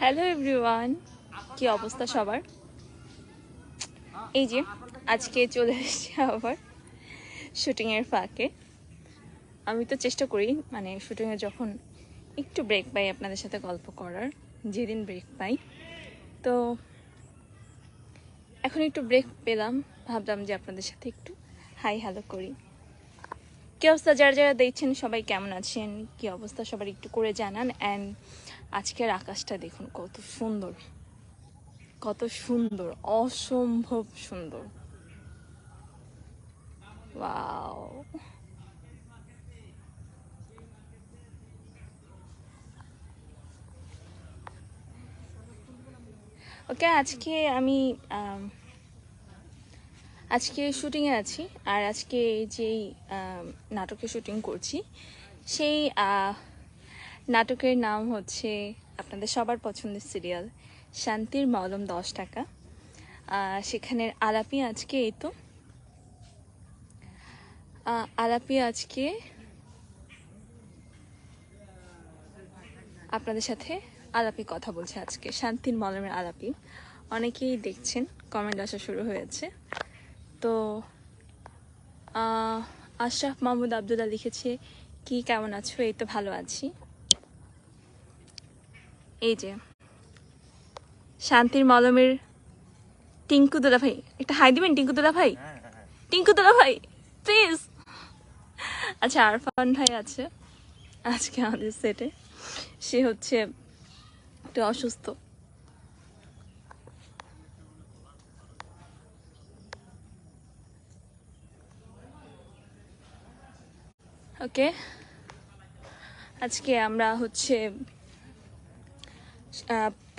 Hello everyone কি অবস্থা সবার? এই যে, আজকে চলে এসেছি আবার শুটিংয়ের ফাঁকে। আমি তো চেষ্টা করি মানে শুটিংয়ে যখন একটু ব্রেক পাই আপনাদের সাথে গল্প করার, যেদিন ব্রেক পাই। তো এখন একটু ব্রেক পেলাম, ভাবলাম যে আপনাদের সাথে একটু হাই হ্যালো করি। কি অবস্থা? যারা যারা দেখছেন, সবাই কেমন আছেন? কি অবস্থা? সবার একটু করে জানান। অ্যান্ড আজকের আকাশটা দেখুন, কত সুন্দর। কত সুন্দর, অসম্ভব সুন্দর। ওকে, আজকে আমি আজকে শুটিংয়ে আছি, আর আজকে যেই নাটকে শুটিং করছি, সেই নাটকের নাম হচ্ছে আপনাদের সবার পছন্দের সিরিয়াল, শান্তির মলম দশ টাকা। সেখানের আলাপি আজকে এই তো। আলাপি আজকে আপনাদের সাথে আলাপি কথা বলছে আজকে, শান্তির মলমের আলাপি। অনেকেই দেখছেন কমেন্ট আসা শুরু হয়েছে। তো আশরাফ মাহমুদ আবদুল্লাহ লিখেছে, কি, কেমন আছো? এই তো ভালো আছি। এই যে শান্তির মলমের টিঙ্কু দুলা ভাই। একটা হাই দিবেন টিঙ্কু দুলা ভাই? টিঙ্কু দুলা ভাই প্লিজ আচ্ছা আরফান ভাই আছে আজকে আমাদের সেটে সে হচ্ছে একটু অসুস্থ। ওকে আজকে আমরা হচ্ছে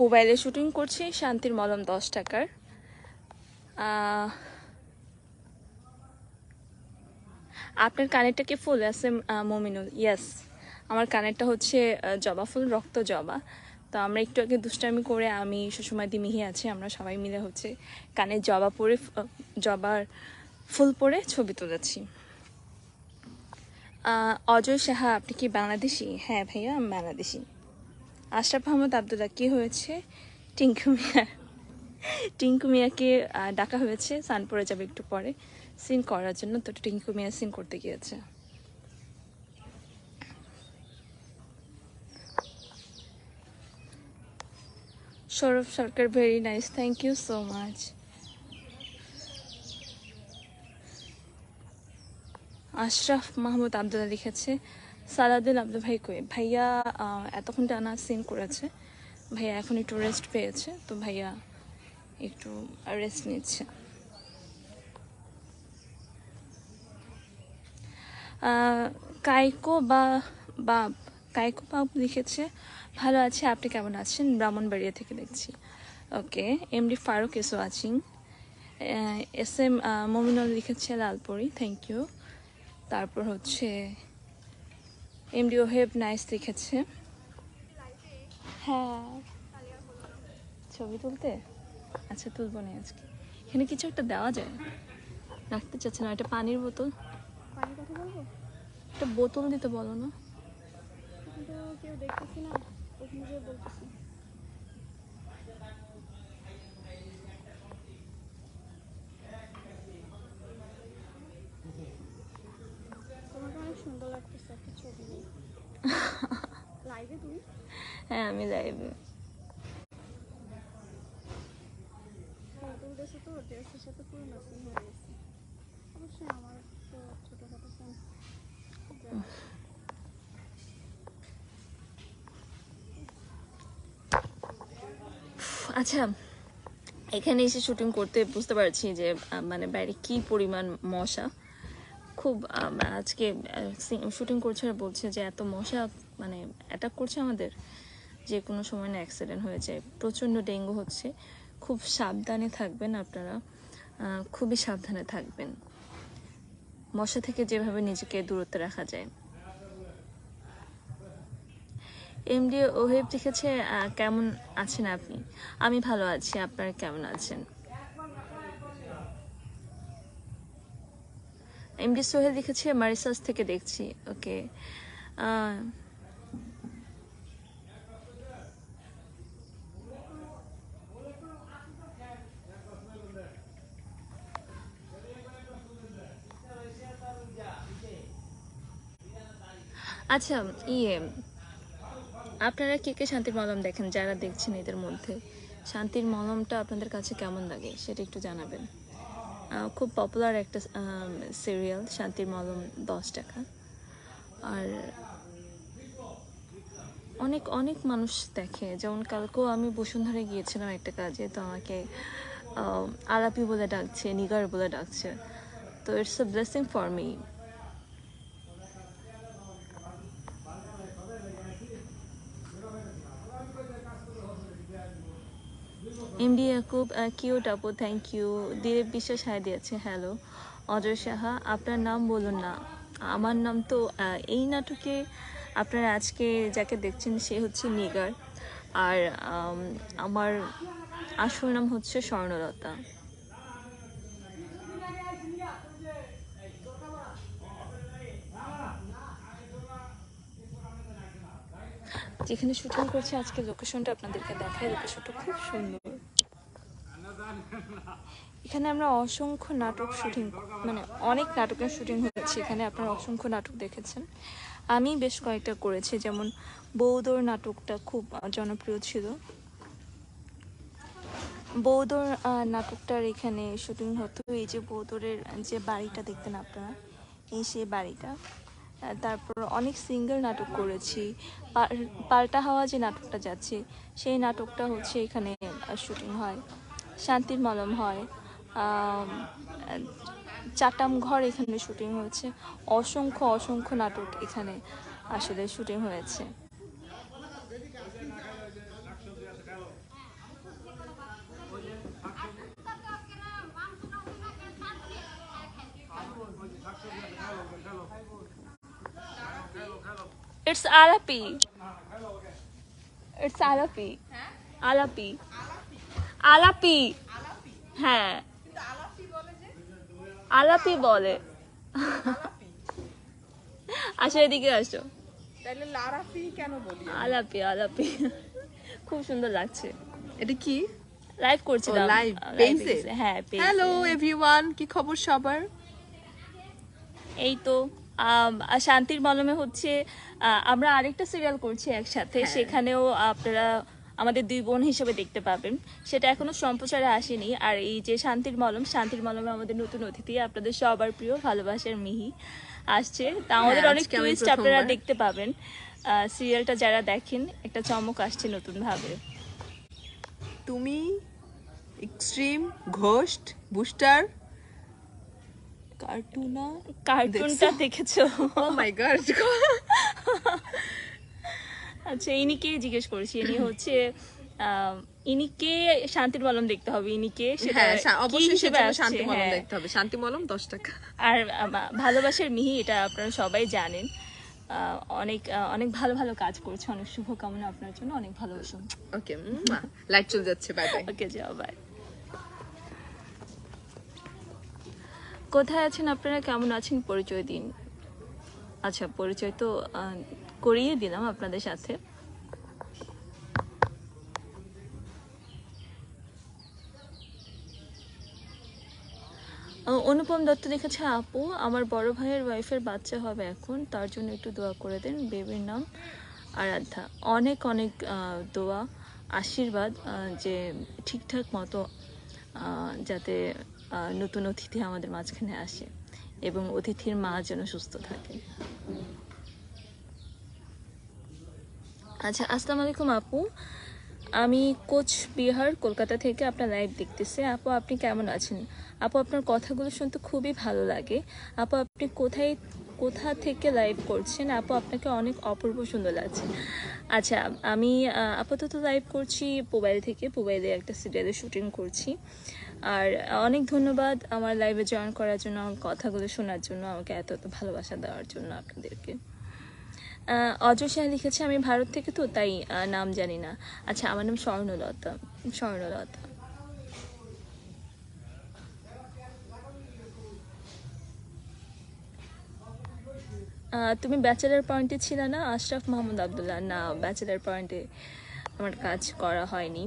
মোবাইলে শুটিং করছি, শান্তির মলম দশ টাকার। আপনার কানেরটা কি ফুল? আছে মমিনুল ইয়েস আমার কানেরটা হচ্ছে জবা ফুল, রক্ত জবা। তো আমরা একটু আগে দুষ্টামি করে আমি, সুষমা দি মিহি আছে, আমরা সবাই মিলে হচ্ছে কানের জবা পরে জবার ফুল পরে ছবি তুলেছি। অজয় সাহা, আপনি কি বাংলাদেশি? হ্যাঁ ভাইয়া, আমি বাংলাদেশি। আশরাফ আহমদ আবদুল্লাহ, কি হয়েছে? টিঙ্কু মিয়া। টিঙ্কু মিয়াকে ডাকা হয়েছে সান পরে যাবে একটু পরে। সিন করার জন্য তো টিঙ্কু মিয়া সিন করতে গিয়েছে। Sourav Sarkar very nice thank you so much Ashraf Mahmud Abdullah লিখেছে সালাদুল আব্দুল ভাই কই? ভাইয়া এতক্ষণ টানা সিন করেছে। ভাইয়া এখন একটু রেস্ট পেয়েছে, তো ভাইয়া একটু রেস্ট নিচ্ছে। কাইকো বা বাব কাইকো বাব লিখেছে, ভালো আছে, আপনি কেমন আছেন? ব্রাহ্মণবাড়িয়া থেকে দেখছি। ওকে এমডি ফারুক এসো আছিং এস এম মমিনুল লিখেছে, লালপুরি থ্যাংক ইউ তারপর হচ্ছে এমডি ওহেব নাইস লিখেছে হ্যাঁ। ছবি তুলতে? আচ্ছা তুলবো না আজকে। এখানে কিছু একটা দেওয়া যায়। রাখতে চাচ্ছে না একটা পানির বোতল। একটা বোতল দিতে বলো না। কেউ দেখতেছি না ওখানে গিয়ে বলতেছি তোমাকে অনেক সুন্দর লাগতেছে একটা ছবি হ্যাঁ আমি লাইভে আচ্ছা এখানে এসে শুটিং করতে বুঝতে পারছি যে মানে বাইরে কি পরিমাণ মশা? খুব আজকে শুটিং করছে আর বলছে যে এত মশা মানে অ্যাটাক করছে আমাদের, যে কোনো সময় না অ্যাক্সিডেন্ট হয়ে যায়। প্রচণ্ড ডেঙ্গু হচ্ছে। খুব সাবধানে থাকবেন আপনারা। খুবই সাবধানে থাকবেন। মশা থেকে যেভাবে নিজেকে দূরত্বে রাখা যায়। এমডি ওহেব লিখেছে কেমন আছেন আপনি? আমি ভালো আছি, আপনারা কেমন আছেন? এমডি সোহেল লিখেছে মারিসাস থেকে দেখছি, ওকে। আচ্ছা ইয়ে আপনারা কে কে শান্তির মলম দেখেন যারা দেখছেন এদের মধ্যে? শান্তির মলমটা আপনাদের কাছে কেমন লাগে সেটা একটু জানাবেন। খুব পপুলার একটা সিরিয়াল শান্তির মলম দশ টাকা। আর অনেক অনেক মানুষ দেখে। যেমন কালকেও আমি বসুন্ধরে গিয়েছিলাম একটা কাজে, তো আমাকে আলাপি বলে ডাকছে, নিগার বলে ডাকছে। তো it's a blessing for me MD Yakub cute আপু thank you Dilip Biswas hi দিয়েছে হ্যালো অজয় সাহা, আপনার নাম বলুন না। আমার নাম তো এই নাটকে আপনারা আজকে যাকে দেখছেন সে হচ্ছে নিগার। আর আমার আসল নাম হচ্ছে স্বর্ণলতা। যেখানে শুটিং করছে, আজকে লোকেশনটা আপনাদেরকে দেখায়। লোকেশনটা খুব সুন্দর। এখানে আমরা অসংখ্য নাটক শুটিং মানে অনেক নাটকের শুটিং হয়েছে। এখানে আপনারা অসংখ্য নাটক দেখেছেন। আমি বেশ কয়েকটা করেছি, যেমন বৌদর নাটকটা খুব জনপ্রিয় ছিল। বৌদর নাটকটার এখানে শুটিং হতো। এই যে বৌদরের যে বাড়িটা দেখতেন আপনারা, এই সেই বাড়িটা। তারপর অনেক সিঙ্গেল নাটক করেছি। পাল- পাল্টা হাওয়া যে নাটকটা যাচ্ছে, সেই নাটকটা হচ্ছে এখানে শুটিং হয়। শান্তির মলম হয়। চাটাম ঘর এখানে শুটিং হয়েছে। অসংখ্য অসংখ্য নাটক এখানে আসলে শুটিং হয়েছে। It's Alapi it's Alapi Alapi Alapi. হ্যাঁ। আলাপি বলে। আসো এদিকে আসো। তাহলে লারাফি কেন বলি আলাপি আলাপি। খুব সুন্দর লাগছে। এটা কি? লাইভ করছিলাম। লাইভ হ্যাঁ। হ্যালো এভরিওয়ান কি খবর সবার? এই তো শান্তির মলমে হচ্ছে আমরা আরেকটা সিরিয়াল করছি একসাথে। হ্যাঁ। সেখানেও আপনারা আমাদের দুই বোন হিসেবে দেখতে পাবেন। সেটা এখনও সম্প্রচারে আসেনি। আর এই যে শান্তির মলম শান্তির মলমে আমাদের নতুন অতিথি আপনাদের সবার প্রিয় ভালোবাসার মিহি আসছে। তা আমাদের হ্যাঁ, অনেক টুইস্ট আপনারা দেখতে পাবেন। সিরিয়ালটা যারা দেখেন একটা চমক আসছে নতুন ভাবে তুমি এক্সট্রিম ঘোস্ট বুস্টার কার্টুনা কার্টুনটা দেখেছ? ও মাই গড আচ্ছা ইনিকে জিজ্ঞেস করছি। ইনি হচ্ছে ইনিকে শান্তির মলম দেখতে হবে ইনিকে সেটা হ্যাঁ অবশ্যই শান্তি মলম হ্যাঁ। দেখতে হবে। শান্তি মলম দশ টাকা। আর ভালোবাসার মিহি এটা আপনারা সবাই জানেন। অনেক অনেক ভালো ভালো কাজ করছে। অনেক শুভকামনা আপনার জন্য অনেক ভালোবাসুন ওকে লাইট চলে যাচ্ছে বাই বাই। ওকে যাও বাই। কোথায় আছেন আপনারা? কেমন আছেন? পরিচয় দিন। আচ্ছা পরিচয় তো আহ, করিয়ে দিলাম আপনাদের সাথে। অনুপম দত্ত লিখেছে, আপু, আমার বড় ভাইয়ের ওয়াইফের বাচ্চা হবে এখন, তার জন্য একটু দোয়া করে দেন, বেবির নাম আরাধ্যা। অনেক অনেক দোয়া, আশীর্বাদ যে ঠিকঠাক মতো যাতে নতুন অতিথি আমাদের মাঝখানে আসে এবং অতিথির মা যেন সুস্থ থাকে। আচ্ছা আসসালামু আলাইকুম আপু। আমি কোচ বিহার, কলকাতা থেকে আপনার লাইভ দেখতেছি। আপু, আপনি কেমন আছেন? আপু, আপনার কথাগুলো শুনতে খুবই ভালো লাগে। আপু, আপনি কোথায়, কোথা থেকে লাইভ করছেন? আপু, আপনাকে অনেক অপূর্ব সুন্দর লাগছে। আচ্ছা আমি আপাতত লাইভ করছি মোবাইল থেকে। মোবাইলে একটা সিরিয়ালের শুটিং করছি। আর অনেক ধন্যবাদ আমার লাইভে জয়েন করার জন্য আমার কথাগুলো শোনার জন্য, আমাকে এত এত ভালোবাসা দেওয়ার জন্য আপনাদেরকে। অজয় শাহ লিখেছে, আমি ভারত থেকে তো, তাই নাম জানি না। আচ্ছা আমার নাম স্বর্ণলতা স্বর্ণলতা। তুমি ব্যাচেলার পয়েন্টে ছিলে না, আশরাফ মাহমুদ আবদুল্লাহ? না ব্যাচেলার পয়েন্টে আমার কাজ করা হয়নি।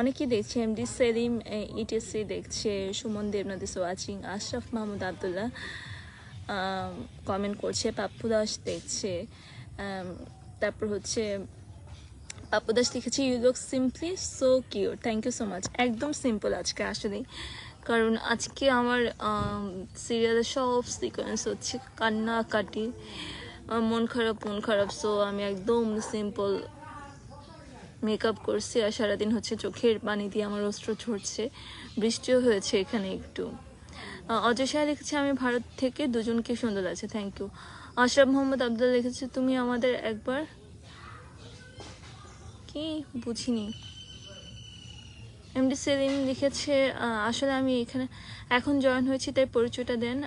অনেকেই দেখছে এমডি সেলিম ইটিসি দেখছে, সুমন দেবনাথ ওয়াচিং আশরাফ মাহমুদ আবদুল্লাহ। কমেন্ট করছে, পাপ্পু দাস দেখছে তারপর হচ্ছে, পাপ্পু দাস লিখেছে you look simply so cute thank you so much একদম সিম্পল আজকে আসলেই কারণ আজকে আমার সিরিয়ালের সব সিকোয়েন্স হচ্ছে, কান্নাকাটি মন খারাপ মন খারাপ। সো আমি একদম সিম্পল মেকআপ করছি আর সারাদিন হচ্ছে চোখের পানি দিয়ে আমার অস্ত্র ঝরছে, বৃষ্টিও হয়েছে এখানে একটু। সাহা লিখেছে, আমি ভারত থেকে দুজনকে সুন্দর আছে থ্যাংক ইউ আশরাফ মোহাম্মদ আবদুল্লা লিখেছে, তুমি আমাদের একবার কি? বুঝিনি। এমডি সেলিম লিখেছে আসলে আমি এখানে, এখন জয়েন হয়েছি, তাই পরিচয়টা দেন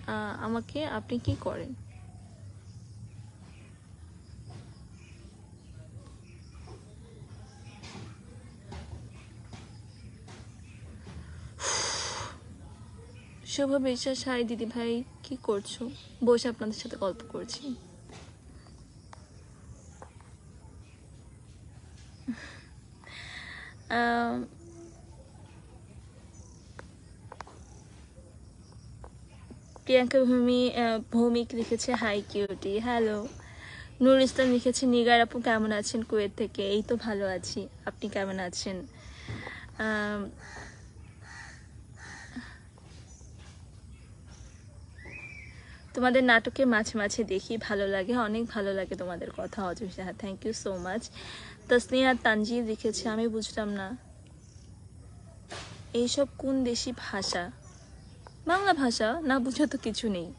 আমাকে, আপনি কি করেন? শুভ বিশ্বাস, হাই দিদি ভাই, কি করছ? বসে আপনাদের সাথে গল্প করছি। প্রিয়াঙ্কা ভূমি ভৌমিক লিখেছে hi cutie hello Nur Islam লিখেছে, নিগার আপু কেমন আছেন কুয়েত থেকে? এই তো ভালো আছি। আপনি কেমন আছেন? তোমাদের নাটকে মাঝে মাঝে দেখি, ভালো লাগে, অনেক ভালো লাগে তোমাদের কথা Ajoy Saha thank you so much Tasnia Tanzi লিখেছে আমি বুঝলাম না। এইসব কোন দেশি ভাষা? বাংলা ভাষা, না বুঝে তো কিছু নেই।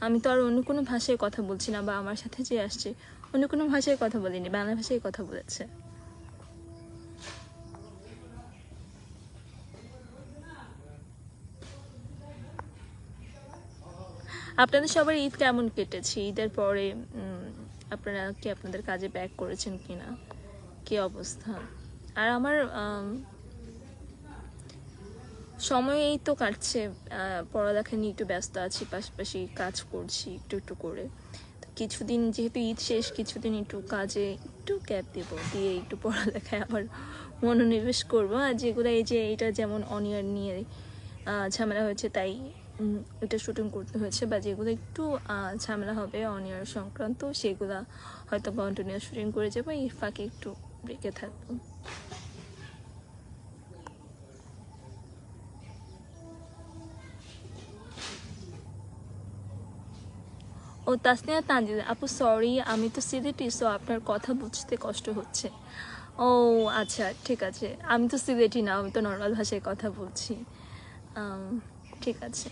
আমি তো আর অন্য কোনো ভাষায় কথা বলছি না বা আমার সাথে যে আসছে, অন্য কোনো ভাষায় কথা বলিনি, বাংলা ভাষায় কথা বলেছে। আপনাদের সবার ঈদ কেমন কেটেছে? ঈদের পরে আপনারা কি আপনাদের কাজে ব্যাক করেছেন কিনা? কি অবস্থা? আর আমার সময় এই তো কাটছে। পড়ালেখা নিয়ে একটু ব্যস্ত আছি, পাশাপাশি কাজ করছি একটু একটু করে। কিছুদিন যেহেতু ঈদ শেষ, কিছুদিন একটু কাজে একটু গ্যাপ দেবো, দিয়ে একটু পড়ালেখায় আবার মনোনিবেশ করব। আর যেগুলো এই যে এটা যেমন অনিয়ার নিয়ে ঝামেলা হয়েছে, তাই এটা শুটিং করতে হয়েছে বা যেগুলো একটু ঝামেলা হবে অনিয়ার সংক্রান্ত, সেগুলা হয়তো কন্টিনিউয়াস শুটিং করে যাব, এই ফাঁকে একটু ব্রেকে থাকব। ও তাসনিয়া তানজিল আপু সরি আমি তো সিলেটি সো আপনার কথা বুঝতে কষ্ট হচ্ছে। ও আচ্ছা ঠিক আছে। আমি তো সিলেটি না, আমি তো নর্মাল ভাষায় কথা বলছি। ঠিক আছে।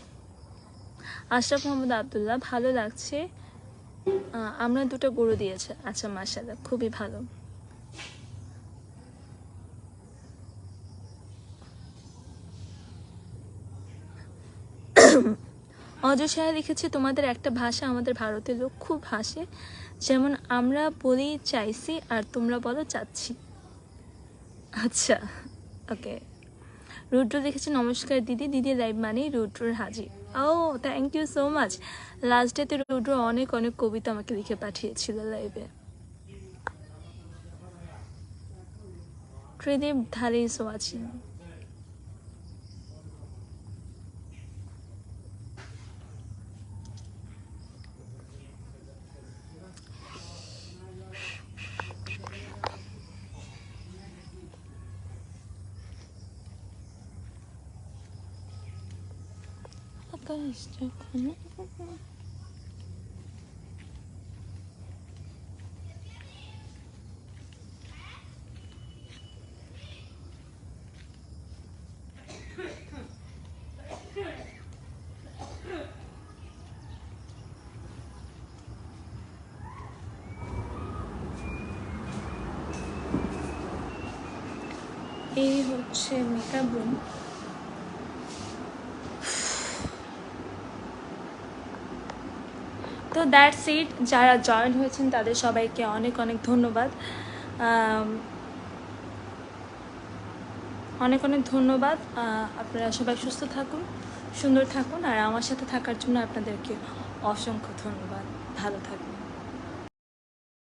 আশরাফ মোহাম্মদ আবদুল্লাহ, ভালো লাগছে? আমরা দুটো গরু দিয়েছে। আচ্ছা মাশাল্লাহ খুবই ভালো। অজয় সাহা লিখেছে, তোমাদের একটা ভাষা আমাদের ভারতের লোক খুব হাসে। যেমন আমরা বলি চাইছি আর তোমরা বলো চাচ্ছি। আচ্ছা ওকে। রুদ্র লিখেছে, নমস্কার দিদি দিদি লাইভ মানে রুদ্রর হাজির। ও thank you so much last ডেতে রুড্র অনেক অনেক কবিতা আমাকে লিখে পাঠিয়েছিল লাইভে ত্রিদীপ ধারে সো আছেন আকাশ যখন এই হচ্ছে মেকআপ রুম তো দ্যাটস ইট যারা জয়েন হয়েছেন, তাদের সবাইকে অনেক অনেক ধন্যবাদ। অনেক অনেক ধন্যবাদ। আপনারা সবাই সুস্থ থাকুন, সুন্দর থাকুন। আর আমার সাথে থাকার জন্য আপনাদেরকে অসংখ্য ধন্যবাদ। ভালো থাকুন।